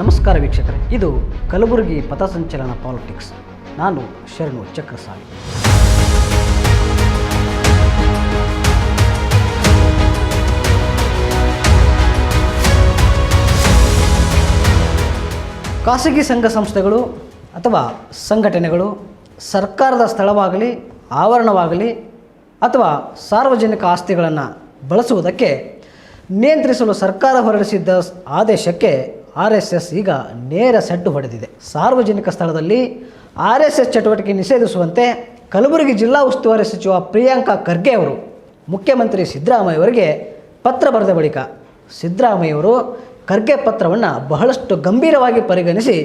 ನಮಸ್ಕಾರ ವೀಕ್ಷಕರೇ, ಇದು ಕಲಬುರಗಿ ಪಥಸಂಚಲನ ಪಾಲಿಟಿಕ್ಸ್. ನಾನು ಶರಣು ಚಕ್ರಸಾಲಿ. ಖಾಸಗಿ ಸಂಘ ಸಂಸ್ಥೆಗಳು ಅಥವಾ ಸಂಘಟನೆಗಳು ಸರ್ಕಾರದ ಸ್ಥಳವಾಗಲಿ, ಆವರಣವಾಗಲಿ ಅಥವಾ ಸಾರ್ವಜನಿಕ ಆಸ್ತಿಗಳನ್ನು ಬಳಸುವುದಕ್ಕೆ ನಿಯಂತ್ರಿಸಲು ಸರ್ಕಾರ ಹೊರಡಿಸಿದ್ದ ಆದೇಶಕ್ಕೆ ಆರ್ ಎಸ್ ಎಸ್ ಈಗ ನೇರ ಸೆಡ್ಡು ಹೊಡೆದಿದೆ. ಸಾರ್ವಜನಿಕ ಸ್ಥಳದಲ್ಲಿ ಆರ್ ಎಸ್ ಎಸ್ ಚಟುವಟಿಕೆ ನಿಷೇಧಿಸುವಂತೆ ಕಲಬುರಗಿ ಜಿಲ್ಲಾ ಉಸ್ತುವಾರಿ ಸಚಿವ ಪ್ರಿಯಾಂಕಾ ಖರ್ಗೆ ಅವರು, ಮುಖ್ಯಮಂತ್ರಿ ಸಿದ್ದರಾಮಯ್ಯ ಅವರಿಗೆ ಪತ್ರ ಬರೆದ ಬಳಿಕ ಸಿದ್ದರಾಮಯ್ಯವರು ಖರ್ಗೆ ಪತ್ರವನ್ನು ಬಹಳಷ್ಟು ಗಂಭೀರವಾಗಿ ಪರಿಗಣಿಸಿ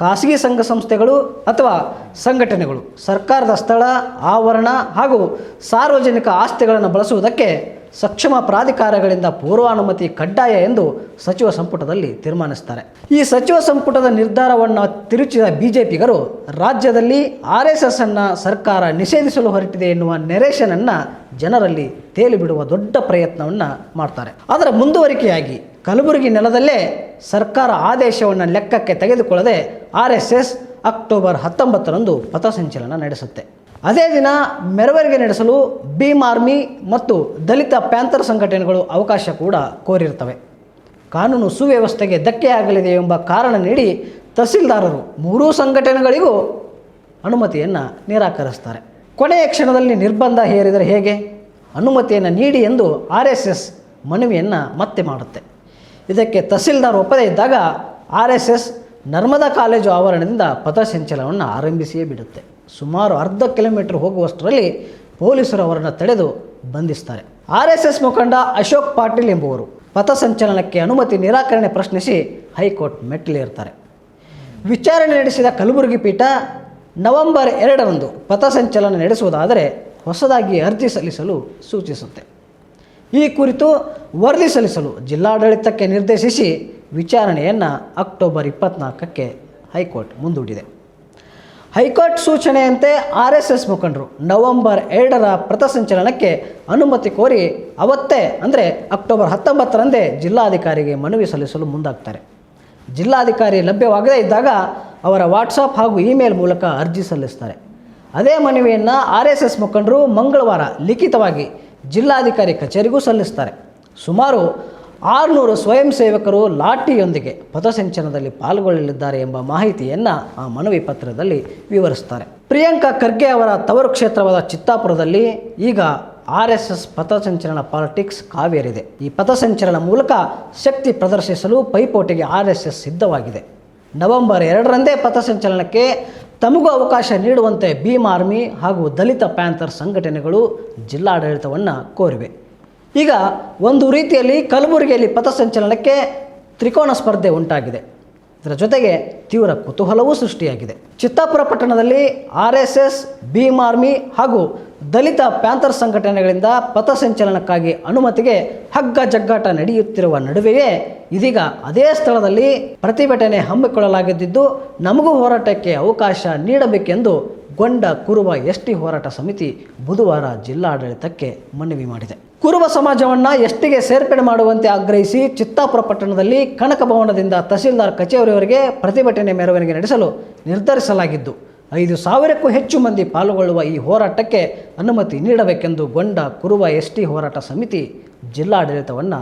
ಖಾಸಗಿ ಸಂಘ ಸಂಸ್ಥೆಗಳು ಅಥವಾ ಸಂಘಟನೆಗಳು, ಸರ್ಕಾರದ ಸ್ಥಳ, ಆವರಣ ಹಾಗೂ ಸಾರ್ವಜನಿಕ ಆಸ್ತಿಗಳನ್ನು ಬಳಸುವುದಕ್ಕೆ ಸಕ್ಷಮ ಪ್ರಾಧಿಕಾರಗಳಿಂದ ಪೂರ್ವಾನುಮತಿ ಕಡ್ಡಾಯ ಎಂದು ಸಚಿವ ಸಂಪುಟದಲ್ಲಿ ತೀರ್ಮಾನಿಸ್ತಾರೆ. ಈ ಸಚಿವ ಸಂಪುಟದ ನಿರ್ಧಾರವನ್ನು ತಿರುಚಿದ ಬಿಜೆಪಿಗರು ರಾಜ್ಯದಲ್ಲಿ ಆರ್ ಎಸ್ ಎಸ್ ಅನ್ನು ಸರ್ಕಾರ ನಿಷೇಧಿಸಲು ಹೊರಟಿದೆ ಎನ್ನುವ ನೆರೇಷನನ್ನು ಜನರಲ್ಲಿ ತೇಲಿ ಬಿಡುವ ದೊಡ್ಡ ಪ್ರಯತ್ನವನ್ನು ಮಾಡ್ತಾರೆ. ಅದರ ಮುಂದುವರಿಕೆಯಾಗಿ ಕಲಬುರಗಿ ನೆಲದಲ್ಲೇ ಸರ್ಕಾರ ಆದೇಶವನ್ನು ಲೆಕ್ಕಕ್ಕೆ ತೆಗೆದುಕೊಳ್ಳದೆ ಆರ್ ಎಸ್ ಎಸ್ ಅಕ್ಟೋಬರ್ ಹತ್ತೊಂಬತ್ತರಂದು ಪಥಸಂಚಲನ ನಡೆಸುತ್ತೆ. ಅದೇ ದಿನ ಮೆರವಣಿಗೆ ನಡೆಸಲು ಭೀಮ್ ಆರ್ಮಿ ಮತ್ತು ದಲಿತ ಪ್ಯಾಂಥರ್ ಸಂಘಟನೆಗಳು ಅವಕಾಶ ಕೂಡ ಕೋರಿರ್ತವೆ ಕಾನೂನು ಸುವ್ಯವಸ್ಥೆಗೆ ಧಕ್ಕೆಯಾಗಲಿದೆ ಎಂಬ ಕಾರಣ ನೀಡಿ ತಹಸೀಲ್ದಾರರು ಮೂರೂ ಸಂಘಟನೆಗಳಿಗೂ ಅನುಮತಿಯನ್ನು ನಿರಾಕರಿಸ್ತಾರೆ ಕೊನೆಯ ಕ್ಷಣದಲ್ಲಿ ನಿರ್ಬಂಧ ಹೇರಿದರೆ ಹೇಗೆ? ಅನುಮತಿಯನ್ನು ನೀಡಿ ಎಂದು ಆರ್ ಎಸ್ ಎಸ್ ಮನವಿಯನ್ನು ಮತ್ತೆ ಮಾಡುತ್ತೆ. ಇದಕ್ಕೆ ತಹಸೀಲ್ದಾರ್ ಒಪ್ಪದೇ ಇದ್ದಾಗ R S S Narmada college ಆವರಣದಿಂದ ಪಥಸಂಚಲನವನ್ನು ಆರಂಭಿಸಿಯೇ ಬಿಡುತ್ತೆ. ಸುಮಾರು ಅರ್ಧ ಕಿಲೋಮೀಟರ್ ಹೋಗುವಷ್ಟರಲ್ಲಿ ಪೊಲೀಸರು ಅವರನ್ನು ತಡೆದು ಬಂಧಿಸ್ತಾರೆ. ಆರ್ ಎಸ್ ಎಸ್ ಮುಖಂಡ ಅಶೋಕ್ ಪಾಟೀಲ್ ಎಂಬುವರು ಪಥಸಂಚಲನಕ್ಕೆ ಅನುಮತಿ ನಿರಾಕರಣೆ ಪ್ರಶ್ನಿಸಿ ಹೈಕೋರ್ಟ್ ಮೆಟ್ಟಿಲೇರ್ತಾರೆ ವಿಚಾರಣೆ ನಡೆಸಿದ ಕಲಬುರಗಿ ಪೀಠ ನವೆಂಬರ್ ಎರಡರಂದು ಪಥಸಂಚಲನ ನಡೆಸುವುದಾದರೆ ಹೊಸದಾಗಿ ಅರ್ಜಿ ಸಲ್ಲಿಸಲು ಸೂಚಿಸುತ್ತೆ. ಈ ಕುರಿತು ವರದಿ ಸಲ್ಲಿಸಲು ಜಿಲ್ಲಾಡಳಿತಕ್ಕೆ ನಿರ್ದೇಶಿಸಿ ವಿಚಾರಣೆಯನ್ನು ಅಕ್ಟೋಬರ್ ಇಪ್ಪತ್ನಾಲ್ಕಕ್ಕೆ ಹೈಕೋರ್ಟ್ ಮುಂದೂಡಿದೆ. ಹೈಕೋರ್ಟ್ ಸೂಚನೆಯಂತೆ ಆರ್ ಎಸ್ ಎಸ್ ಮುಖಂಡರು ನವೆಂಬರ್ ಎರಡರ ಪಥಸಂಚಲನಕ್ಕೆ ಅನುಮತಿ ಕೋರಿ ಅವತ್ತೇ, ಅಂದರೆ ಅಕ್ಟೋಬರ್ ಹತ್ತೊಂಬತ್ತರಂದೇ ಜಿಲ್ಲಾಧಿಕಾರಿಗೆ ಮನವಿ ಸಲ್ಲಿಸಲು ಮುಂದಾಗ್ತಾರೆ. ಜಿಲ್ಲಾಧಿಕಾರಿ ಲಭ್ಯವಾಗದೇ ಇದ್ದಾಗ ಅವರ ವಾಟ್ಸಪ್ ಹಾಗೂ ಇಮೇಲ್ ಮೂಲಕ ಅರ್ಜಿ ಸಲ್ಲಿಸ್ತಾರೆ. ಅದೇ ಮನವಿಯನ್ನು ಆರ್ ಎಸ್ ಎಸ್ ಮುಖಂಡರು ಮಂಗಳವಾರ ಲಿಖಿತವಾಗಿ ಜಿಲ್ಲಾಧಿಕಾರಿ ಕಚೇರಿಗೂ ಸಲ್ಲಿಸ್ತಾರೆ. ಸುಮಾರು ಆರುನೂರು ಸ್ವಯಂ ಸೇವಕರು ಲಾಠಿಯೊಂದಿಗೆ ಪಥಸಂಚಲನದಲ್ಲಿ ಪಾಲ್ಗೊಳ್ಳಲಿದ್ದಾರೆ ಎಂಬ ಮಾಹಿತಿಯನ್ನು ಆ ಮನವಿ ಪತ್ರದಲ್ಲಿ ವಿವರಿಸ್ತಾರೆ. ಪ್ರಿಯಾಂಕಾ ಖರ್ಗೆ ಅವರ ತವರು ಕ್ಷೇತ್ರವಾದ ಚಿತ್ತಾಪುರದಲ್ಲಿ ಈಗ ಆರ್ ಎಸ್ ಎಸ್ ಪಥಸಂಚಲನ ಪಾಲಿಟಿಕ್ಸ್ ಕಾವೇರಿದೆ. ಈ ಪಥಸಂಚಲನ ಮೂಲಕ ಶಕ್ತಿ ಪ್ರದರ್ಶಿಸಲು ಪೈಪೋಟಿಗೆ ಆರ್ ಎಸ್ ಎಸ್ ಸಿದ್ಧವಾಗಿದೆ. ನವೆಂಬರ್ ಎರಡರಂದೇ ಪಥಸಂಚಲನಕ್ಕೆ ತಮಗೂ ಅವಕಾಶ ನೀಡುವಂತೆ ಭೀಮ್ ಆರ್ಮಿ ಹಾಗೂ ದಲಿತ ಪ್ಯಾಂಥರ್ ಸಂಘಟನೆಗಳು ಜಿಲ್ಲಾಡಳಿತವನ್ನು ಕೋರಿವೆ. ಈಗ ಒಂದು ರೀತಿಯಲ್ಲಿ ಕಲಬುರಗಿಯಲ್ಲಿ ಪಥಸಂಚಲನಕ್ಕೆ ತ್ರಿಕೋನ ಸ್ಪರ್ಧೆ ಉಂಟಾಗಿದೆ. ಇದರ ಜೊತೆಗೆ ತೀವ್ರ ಕುತೂಹಲವೂ ಸೃಷ್ಟಿಯಾಗಿದೆ. ಚಿತ್ತಾಪುರ ಪಟ್ಟಣದಲ್ಲಿ R S S Bhim army ಹಾಗೂ ದಲಿತ ಪ್ಯಾಂಥರ್ ಸಂಘಟನೆಗಳಿಂದ ಪಥಸಂಚಲನಕ್ಕಾಗಿ ಅನುಮತಿಗೆ ಹಗ್ಗ ಜಗ್ಗಾಟ ನಡೆಯುತ್ತಿರುವ ನಡುವೆಯೇ ಇದೀಗ ಅದೇ ಸ್ಥಳದಲ್ಲಿ ಪ್ರತಿಭಟನೆ ಹಮ್ಮಿಕೊಳ್ಳಲಾಗಿದ್ದು, ನಮಗೂ ಹೋರಾಟಕ್ಕೆ ಅವಕಾಶ ನೀಡಬೇಕೆಂದು ಗೊಂಡ ಕುರುಬ ಎಸ್ ಟಿ ಹೋರಾಟ ಸಮಿತಿ ಬುಧವಾರ ಜಿಲ್ಲಾಡಳಿತಕ್ಕೆ ಮನವಿ ಮಾಡಿದೆ. ಕುರುಬ ಸಮಾಜವನ್ನು ಎಸ್ಟಿಗೆ ಸೇರ್ಪಡೆ ಮಾಡುವಂತೆ ಆಗ್ರಹಿಸಿ ಚಿತ್ತಾಪುರ ಪಟ್ಟಣದಲ್ಲಿ ಕನಕ ಭವನದಿಂದ ತಹಸೀಲ್ದಾರ್ ಕಚೇರಿಯವರಿಗೆ ಪ್ರತಿಭಟನೆ ಮೆರವಣಿಗೆ ನಡೆಸಲು ನಿರ್ಧರಿಸಲಾಗಿದ್ದು, ಐದು ಸಾವಿರಕ್ಕೂ ಹೆಚ್ಚು ಮಂದಿ ಪಾಲ್ಗೊಳ್ಳುವ ಈ ಹೋರಾಟಕ್ಕೆ ಅನುಮತಿ ನೀಡಬೇಕೆಂದು ಗೊಂಡ ಕುರುವ ಎಸ್ ಟಿ ಹೋರಾಟ ಸಮಿತಿ ಜಿಲ್ಲಾಡಳಿತವನ್ನು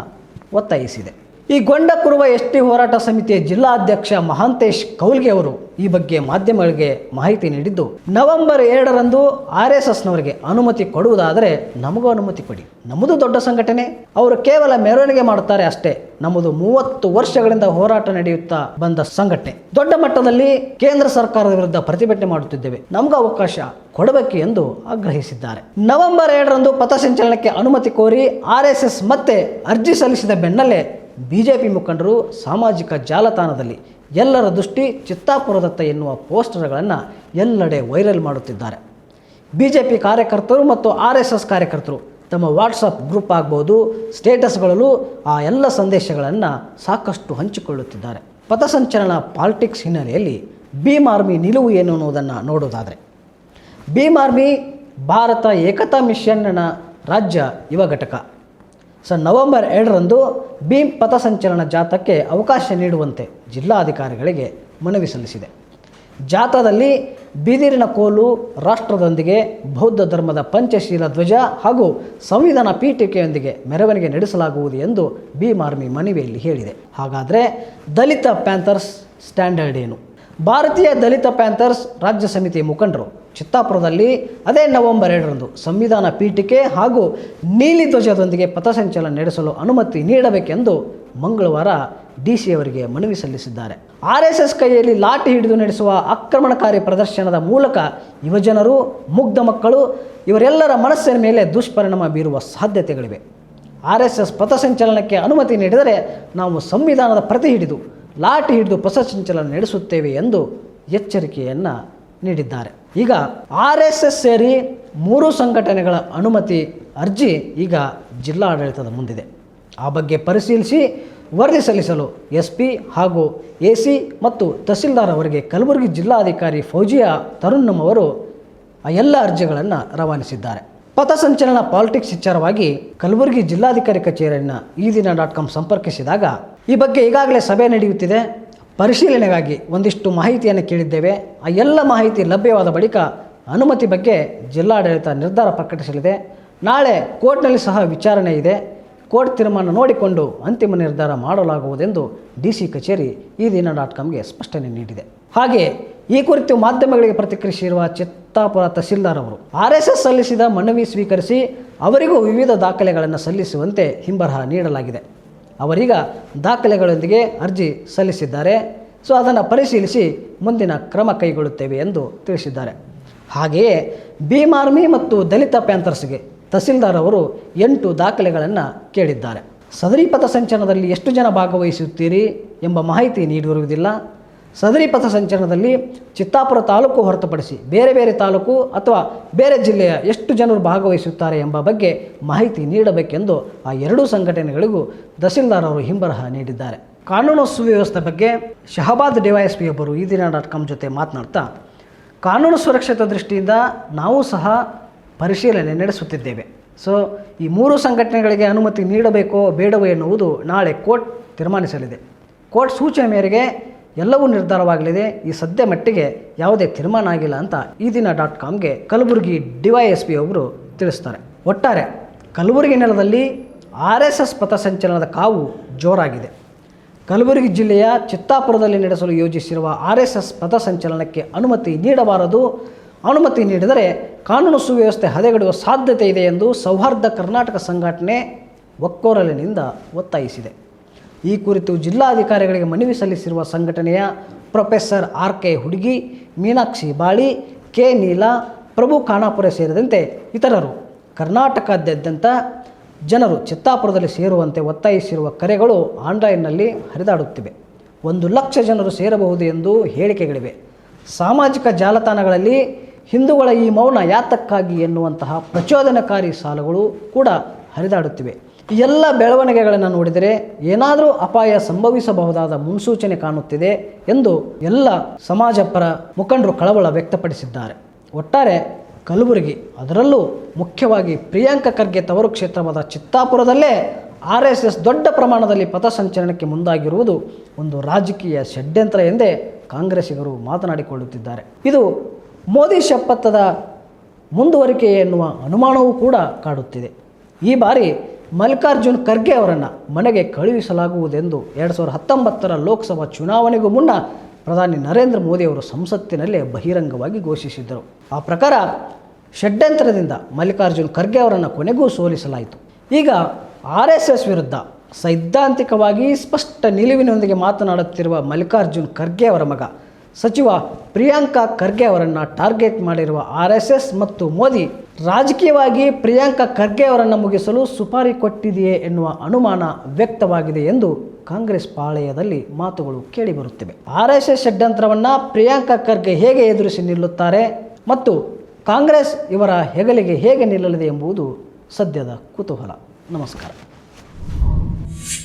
ಒತ್ತಾಯಿಸಿದೆ. ಈ ಗೊಂಡ ಕುರುವ ಎಸ್ ಹೋರಾಟ ಸಮಿತಿಯ ಜಿಲ್ಲಾಧ್ಯಕ್ಷ ಮಹಾಂತೇಶ್ ಕೌಲ್ಗೆ ಅವರು ಈ ಬಗ್ಗೆ ಮಾಧ್ಯಮಗಳಿಗೆ ಮಾಹಿತಿ ನೀಡಿದ್ದು, ನವೆಂಬರ್ ಎರಡರಂದು ಆರ್ ಎಸ್ ಎಸ್ನವರಿಗೆ ಅನುಮತಿ ಕೊಡುವುದಾದರೆ ನಮಗೂ ಅನುಮತಿ ಕೊಡಿ. ನಮ್ಮದು ದೊಡ್ಡ ಸಂಘಟನೆ, ಅವರು ಕೇವಲ ಮೆರವಣಿಗೆ ಮಾಡುತ್ತಾರೆ ಅಷ್ಟೇ. ನಮ್ಮದು ಮೂವತ್ತು ವರ್ಷಗಳಿಂದ ಹೋರಾಟ ನಡೆಯುತ್ತಾ ಬಂದ ಸಂಘಟನೆ. ದೊಡ್ಡ ಮಟ್ಟದಲ್ಲಿ ಕೇಂದ್ರ ಸರ್ಕಾರದ ವಿರುದ್ಧ ಪ್ರತಿಭಟನೆ ಮಾಡುತ್ತಿದ್ದೇವೆ. ನಮಗೂ ಅವಕಾಶ ಕೊಡಬೇಕು ಎಂದು ಆಗ್ರಹಿಸಿದ್ದಾರೆ. ನವೆಂಬರ್ ಎರಡರಂದು ಪಥಸಂಚಲನಕ್ಕೆ ಅನುಮತಿ ಕೋರಿ ಆರ್ ಎಸ್ ಮತ್ತೆ ಅರ್ಜಿ ಸಲ್ಲಿಸಿದ ಬೆನ್ನಲ್ಲೇ ಬಿಜೆಪಿ ಮುಖಂಡರು ಸಾಮಾಜಿಕ ಜಾಲತಾಣದಲ್ಲಿ ಎಲ್ಲರ ದೃಷ್ಟಿ ಚಿತ್ತಾಪುರದತ್ತ ಎನ್ನುವ ಪೋಸ್ಟರ್ಗಳನ್ನು ಎಲ್ಲೆಡೆ ವೈರಲ್ ಮಾಡುತ್ತಿದ್ದಾರೆ. ಬಿ ಜೆ ಪಿ ಕಾರ್ಯಕರ್ತರು ಮತ್ತು ಆರ್ ಎಸ್ ಎಸ್ ಕಾರ್ಯಕರ್ತರು ತಮ್ಮ ವಾಟ್ಸಪ್ ಗ್ರೂಪ್ ಆಗ್ಬೋದು, ಸ್ಟೇಟಸ್ಗಳಲ್ಲೂ ಆ ಎಲ್ಲ ಸಂದೇಶಗಳನ್ನು ಸಾಕಷ್ಟು ಹಂಚಿಕೊಳ್ಳುತ್ತಿದ್ದಾರೆ. ಪಥಸಂಚಲನ ಪಾಲಿಟಿಕ್ಸ್ ಹಿನ್ನೆಲೆಯಲ್ಲಿ ಭೀಮ್ ಆರ್ಮಿ ನಿಲುವು ಏನು ಅನ್ನೋದನ್ನು ನೋಡೋದಾದರೆ, ಭೀಮ್ ಆರ್ಮಿ ಭಾರತ ಏಕತಾ ಮಿಷನ್ನ ರಾಜ್ಯ ಯುವ ಘಟಕ. ಸೊ ನವೆಂಬರ್ ಎರಡರಂದು ಭೀಮ್ ಪಥಸಂಚಲನ ಜಾಥಾಕ್ಕೆ ಅವಕಾಶ ನೀಡುವಂತೆ ಜಿಲ್ಲಾಧಿಕಾರಿಗಳಿಗೆ ಮನವಿ ಸಲ್ಲಿಸಿದೆ. ಜಾಥಾದಲ್ಲಿ ಬಿದಿರಿನ ಕೋಲು ರಾಷ್ಟ್ರದೊಂದಿಗೆ ಬೌದ್ಧ ಧರ್ಮದ ಪಂಚಶೀಲ ಧ್ವಜ ಹಾಗೂ ಸಂವಿಧಾನ ಪೀಠಿಕೆಯೊಂದಿಗೆ ಮೆರವಣಿಗೆ ನಡೆಸಲಾಗುವುದು ಎಂದು ಭೀಮ್ ಆರ್ಮಿ ಮನವಿಯಲ್ಲಿ ಹೇಳಿದೆ. ಹಾಗಾದರೆ ದಲಿತ ಪ್ಯಾಂಥರ್ಸ್ ಸ್ಟ್ಯಾಂಡರ್ಡ್ ಏನು? ಭಾರತೀಯ ದಲಿತ ಪ್ಯಾಂಥರ್ಸ್ ರಾಜ್ಯ ಸಮಿತಿ ಮುಖಂಡರು. ಚಿತ್ತಾಪುರದಲ್ಲಿ ಅದೇ ನವೆಂಬರ್ ಎರಡರಂದು ಸಂವಿಧಾನ ಪೀಠಿಕೆ ಹಾಗೂ ನೀಲಿ ಧ್ವಜದೊಂದಿಗೆ ಪಥಸಂಚಲನ ನಡೆಸಲು ಅನುಮತಿ ನೀಡಬೇಕೆಂದು ಮಂಗಳವಾರ ಡಿ ಸಿ ಅವರಿಗೆ ಮನವಿ ಸಲ್ಲಿಸಿದ್ದಾರೆ. ಆರ್ ಎಸ್ ಎಸ್ ಕೈಯಲ್ಲಿ ಲಾಠಿ ಹಿಡಿದು ನಡೆಸುವ ಆಕ್ರಮಣಕಾರಿ ಪ್ರದರ್ಶನದ ಮೂಲಕ ಯುವಜನರು, ಮುಗ್ಧ ಮಕ್ಕಳು, ಇವರೆಲ್ಲರ ಮನಸ್ಸಿನ ಮೇಲೆ ದುಷ್ಪರಿಣಾಮ ಬೀರುವ ಸಾಧ್ಯತೆಗಳಿವೆ. ಆರ್ ಎಸ್ ಎಸ್ ಪಥಸಂಚಲನಕ್ಕೆ ಅನುಮತಿ ನೀಡಿದರೆ ನಾವು ಸಂವಿಧಾನದ ಪ್ರತಿ ಹಿಡಿದು ಲಾಠಿ ಹಿಡಿದು ಪಥಸಂಚಲನ ನಡೆಸುತ್ತೇವೆ ಎಂದು ಎಚ್ಚರಿಕೆಯನ್ನು ನೀಡಿದ್ದಾರೆ. ಈಗ ಆರ್ ಎಸ್ ಎಸ್ ಸೇರಿ ಮೂರು ಸಂಘಟನೆಗಳ ಅನುಮತಿ ಅರ್ಜಿ ಈಗ ಜಿಲ್ಲಾಡಳಿತದ ಮುಂದಿದೆ. ಆ ಬಗ್ಗೆ ಪರಿಶೀಲಿಸಿ ವರದಿ ಸಲ್ಲಿಸಲು ಎಸ್ ಪಿ ಹಾಗೂ ಎ ಸಿ ಮತ್ತು ತಹಸೀಲ್ದಾರ್ ಅವರಿಗೆ ಕಲಬುರಗಿ ಜಿಲ್ಲಾಧಿಕಾರಿ ಫೌಜಿಯಾ ತರುಣ್ಣಂ ಅವರು ಆ ಎಲ್ಲ ಅರ್ಜಿಗಳನ್ನು ರವಾನಿಸಿದ್ದಾರೆ. ಪಥಸಂಚಲನ ಪಾಲಿಟಿಕ್ಸ್ ವಿಚಾರವಾಗಿ ಕಲಬುರಗಿ ಜಿಲ್ಲಾಧಿಕಾರಿ ಕಚೇರಿಯನ್ನು ಈ ದಿನ ಡಾಟ್ ಕಾಮ್ ಸಂಪರ್ಕಿಸಿದಾಗ ಈ ಬಗ್ಗೆ ಈಗಾಗಲೇ ಸಭೆ ನಡೆಯುತ್ತಿದೆ. ಪರಿಶೀಲನೆಗಾಗಿ ಒಂದಿಷ್ಟು ಮಾಹಿತಿಯನ್ನು ಕೇಳಿದ್ದೇವೆ. ಆ ಎಲ್ಲ ಮಾಹಿತಿ ಲಭ್ಯವಾದ ಬಳಿಕ ಅನುಮತಿ ಬಗ್ಗೆ ಜಿಲ್ಲಾಡಳಿತ ನಿರ್ಧಾರ ಪ್ರಕಟಿಸಲಿದೆ. ನಾಳೆ ಕೋರ್ಟ್ನಲ್ಲಿ ಸಹ ವಿಚಾರಣೆ ಇದೆ. ಕೋರ್ಟ್ ತೀರ್ಮಾನ ನೋಡಿಕೊಂಡು ಅಂತಿಮ ನಿರ್ಧಾರ ಮಾಡಲಾಗುವುದೆಂದು ಡಿ ಸಿ ಕಚೇರಿ ಈ ದಿನ ಡಾಟ್ ಕಾಮ್ಗೆ ಸ್ಪಷ್ಟನೆ ನೀಡಿದೆ. ಹಾಗೆ ಈ ಕುರಿತು ಮಾಧ್ಯಮಗಳಿಗೆ ಪ್ರತಿಕ್ರಿಯಿಸಿರುವ ಚಿತ್ತಾಪುರ ತಹಸೀಲ್ದಾರ್ ಅವರು, ಆರ್ ಎಸ್ ಎಸ್ ಸಲ್ಲಿಸಿದ ಮನವಿ ಸ್ವೀಕರಿಸಿ ಅವರಿಗೂ ವಿವಿಧ ದಾಖಲೆಗಳನ್ನು ಸಲ್ಲಿಸುವಂತೆ ಹಿಂಬರಹ ನೀಡಲಾಗಿದೆ. ಅವರೀಗ ದಾಖಲೆಗಳೊಂದಿಗೆ ಅರ್ಜಿ ಸಲ್ಲಿಸಿದ್ದಾರೆ. ಸೊ, ಅದನ್ನು ಪರಿಶೀಲಿಸಿ ಮುಂದಿನ ಕ್ರಮ ಕೈಗೊಳ್ಳುತ್ತೇವೆ ಎಂದು ತಿಳಿಸಿದ್ದಾರೆ. ಹಾಗೆಯೇ ಭೀಮ್ ಆರ್ಮಿ ಮತ್ತು ದಲಿತ ಪ್ಯಾಂಥರ್ಸ್ಗೆ ತಹಸೀಲ್ದಾರ್ ಅವರು ಎಂಟು ದಾಖಲೆಗಳನ್ನು ಕೇಳಿದ್ದಾರೆ. ಸದರಿ ಪಥಸಂಚಲನದಲ್ಲಿ ಎಷ್ಟು ಜನ ಭಾಗವಹಿಸುತ್ತೀರಿ ಎಂಬ ಮಾಹಿತಿ ನೀಡಿರುವುದಿಲ್ಲ. ಸದರಿ ಪಥಸಂಚಲನದಲ್ಲಿ ಚಿತ್ತಾಪುರ ತಾಲೂಕು ಹೊರತುಪಡಿಸಿ ಬೇರೆ ಬೇರೆ ತಾಲೂಕು ಅಥವಾ ಬೇರೆ ಜಿಲ್ಲೆಯ ಎಷ್ಟು ಜನರು ಭಾಗವಹಿಸುತ್ತಾರೆ ಎಂಬ ಬಗ್ಗೆ ಮಾಹಿತಿ ನೀಡಬೇಕೆಂದು ಆ ಎರಡೂ ಸಂಘಟನೆಗಳಿಗೂ ತಹಸೀಲ್ದಾರ್ ಅವರು ಹಿಂಬರಹ ನೀಡಿದ್ದಾರೆ. ಕಾನೂನು ಸುವ್ಯವಸ್ಥೆ ಬಗ್ಗೆ ಶಹಬಾದ್ ಡಿವೈಎಸ್ಪಿ ಒಬ್ಬರು ಈ ದಿನ ಡಾಟ್ ಕಾಮ್ ಜೊತೆ ಮಾತನಾಡ್ತಾ, ಕಾನೂನು ಸುರಕ್ಷತೆ ದೃಷ್ಟಿಯಿಂದ ನಾವು ಸಹ ಪರಿಶೀಲನೆ ನಡೆಸುತ್ತಿದ್ದೇವೆ. ಸೊ, ಈ ಮೂರು ಸಂಘಟನೆಗಳಿಗೆ ಅನುಮತಿ ನೀಡಬೇಕೋ ಬೇಡವೋ ಎನ್ನುವುದು ನಾಳೆ ಕೋರ್ಟ್ ತೀರ್ಮಾನಿಸಲಿದೆ. ಕೋರ್ಟ್ ಸೂಚನೆ ಮೇರೆಗೆ ಎಲ್ಲವೂ ನಿರ್ಧಾರವಾಗಲಿದೆ. ಈ ಸದ್ಯ ಮಟ್ಟಿಗೆ ಯಾವುದೇ ತೀರ್ಮಾನ ಆಗಿಲ್ಲ ಅಂತ ಈ ದಿನ ಡಾಟ್ ಕಾಮ್ಗೆ ಕಲಬುರಗಿ ಡಿವೈಎಸ್ಪಿ ಅವರು ತಿಳಿಸ್ತಾರೆ. ಒಟ್ಟಾರೆ ಕಲಬುರಗಿ ನೆಲದಲ್ಲಿ ಆರ್ ಎಸ್ ಎಸ್ ಪಥಸಂಚಲನದ ಕಾವು ಜೋರಾಗಿದೆ. ಕಲಬುರಗಿ ಜಿಲ್ಲೆಯ ಚಿತ್ತಾಪುರದಲ್ಲಿ ನಡೆಸಲು ಯೋಜಿಸಿರುವ ಆರ್ ಎಸ್ ಎಸ್ ಪಥಸಂಚಲನಕ್ಕೆ ಅನುಮತಿ ನೀಡಬಾರದು. ಅನುಮತಿ ನೀಡಿದರೆ ಕಾನೂನು ಸುವ್ಯವಸ್ಥೆ ಹದೆಗೆಡುವ ಸಾಧ್ಯತೆ ಇದೆ ಎಂದು ಸೌಹಾರ್ದ ಕರ್ನಾಟಕ ಸಂಘಟನೆ ಒಕ್ಕೋರಲಿನಿಂದ ಒತ್ತಾಯಿಸಿದೆ. ಈ ಕುರಿತು ಜಿಲ್ಲಾಧಿಕಾರಿಗಳಿಗೆ ಮನವಿ ಸಲ್ಲಿಸಿರುವ ಸಂಘಟನೆಯ ಪ್ರೊಫೆಸರ್ ಆರ್ ಕೆ ಹುಡುಗಿ, ಮೀನಾಕ್ಷಿ ಬಾಳಿ, ಕೆ ನೀಲಾ, ಪ್ರಭು ಖಾನಾಪುರ ಸೇರಿದಂತೆ ಇತರರು ಕರ್ನಾಟಕದಾದ್ಯಂತ ಜನರು ಚಿತ್ತಾಪುರದಲ್ಲಿ ಸೇರುವಂತೆ ಒತ್ತಾಯಿಸಿರುವ ಕರೆಗಳು ಆನ್ಲೈನ್ನಲ್ಲಿ ಹರಿದಾಡುತ್ತಿವೆ. ಒಂದು ಲಕ್ಷ ಜನರು ಸೇರಬಹುದು ಎಂದು ಹೇಳಿಕೆಗಳಿವೆ. ಸಾಮಾಜಿಕ ಜಾಲತಾಣಗಳಲ್ಲಿ ಹಿಂದೂಗಳ ಈ ಮೌನ ಯಾತಕ್ಕಾಗಿ ಎನ್ನುವಂತಹ ಪ್ರಚೋದನಕಾರಿ ಸಾಲುಗಳು ಕೂಡ ಹರಿದಾಡುತ್ತಿವೆ. ಎಲ್ಲ ಬೆಳವಣಿಗೆಗಳನ್ನು ನೋಡಿದರೆ ಏನಾದರೂ ಅಪಾಯ ಸಂಭವಿಸಬಹುದಾದ ಮುನ್ಸೂಚನೆ ಕಾಣುತ್ತಿದೆ ಎಂದು ಎಲ್ಲ ಸಮಾಜ ಪರ ಮುಖಂಡರು ಕಳವಳ ವ್ಯಕ್ತಪಡಿಸಿದ್ದಾರೆ. ಒಟ್ಟಾರೆ ಕಲಬುರಗಿ, ಅದರಲ್ಲೂ ಮುಖ್ಯವಾಗಿ ಪ್ರಿಯಾಂಕ ಖರ್ಗೆ ತವರು ಕ್ಷೇತ್ರವಾದ ಚಿತ್ತಾಪುರದಲ್ಲೇ ಆರ್ ಎಸ್ ಎಸ್ ದೊಡ್ಡ ಪ್ರಮಾಣದಲ್ಲಿ ಪಥಸಂಚಲನಕ್ಕೆ ಮುಂದಾಗಿರುವುದು ಒಂದು ರಾಜಕೀಯ ಷಡ್ಯಂತ್ರ ಎಂದೇ ಕಾಂಗ್ರೆಸ್ಸಿಗರು ಮಾತನಾಡಿಕೊಳ್ಳುತ್ತಿದ್ದಾರೆ. ಇದು ಮೋದಿ ಶಪಥದ ಮುಂದುವರಿಕೆ ಎನ್ನುವ ಅನುಮಾನವೂ ಕೂಡ ಕಾಡುತ್ತಿದೆ. ಈ ಬಾರಿ ಮಲ್ಲಿಕಾರ್ಜುನ್ ಖರ್ಗೆ ಅವರನ್ನು ಮನೆಗೆ ಕಳುಹಿಸಲಾಗುವುದೆಂದು ಎರಡು ಸಾವಿರದ ಹತ್ತೊಂಬತ್ತರ ಲೋಕಸಭಾ ಚುನಾವಣೆಗೂ ಮುನ್ನ ಪ್ರಧಾನಿ ನರೇಂದ್ರ ಮೋದಿ ಅವರು ಸಂಸತ್ತಿನಲ್ಲೇ ಬಹಿರಂಗವಾಗಿ ಘೋಷಿಸಿದ್ದರು. ಆ ಪ್ರಕಾರ ಷಡ್ಯಂತ್ರದಿಂದ ಮಲ್ಲಿಕಾರ್ಜುನ್ ಖರ್ಗೆ ಅವರನ್ನು ಕೊನೆಗೂ ಸೋಲಿಸಲಾಯಿತು. ಈಗ ಆರ್ ಎಸ್ ಎಸ್ ವಿರುದ್ಧ ಸೈದ್ಧಾಂತಿಕವಾಗಿ ಸ್ಪಷ್ಟ ನಿಲುವಿನೊಂದಿಗೆ ಮಾತನಾಡುತ್ತಿರುವ ಮಲ್ಲಿಕಾರ್ಜುನ್ ಖರ್ಗೆ ಅವರ ಮಗ ಸಚಿವ ಪ್ರಿಯಾಂಕಾ ಖರ್ಗೆ ಅವರನ್ನು ಟಾರ್ಗೆಟ್ ಮಾಡಿರುವ ಆರ್ ಎಸ್ ಎಸ್ ಮತ್ತು ಮೋದಿ ರಾಜಕೀಯವಾಗಿ ಪ್ರಿಯಾಂಕಾ ಖರ್ಗೆ ಅವರನ್ನು ಮುಗಿಸಲು ಸುಪಾರಿ ಕೊಟ್ಟಿದೆಯೇ ಎನ್ನುವ ಅನುಮಾನ ವ್ಯಕ್ತವಾಗಿದೆ ಎಂದು ಕಾಂಗ್ರೆಸ್ ಪಾಳೆಯದಲ್ಲಿ ಮಾತುಗಳು ಕೇಳಿಬರುತ್ತಿವೆ. ಆರ್ ಎಸ್ ಎಸ್ ಷಡ್ಯಂತ್ರವನ್ನು ಪ್ರಿಯಾಂಕಾ ಖರ್ಗೆ ಹೇಗೆ ಎದುರಿಸಿ ನಿಲ್ಲುತ್ತಾರೆ ಮತ್ತು ಕಾಂಗ್ರೆಸ್ ಇವರ ಹೆಗಲಿಗೆ ಹೇಗೆ ನಿಲ್ಲಲಿದೆ ಎಂಬುದು ಸದ್ಯದ ಕುತೂಹಲ. ನಮಸ್ಕಾರ.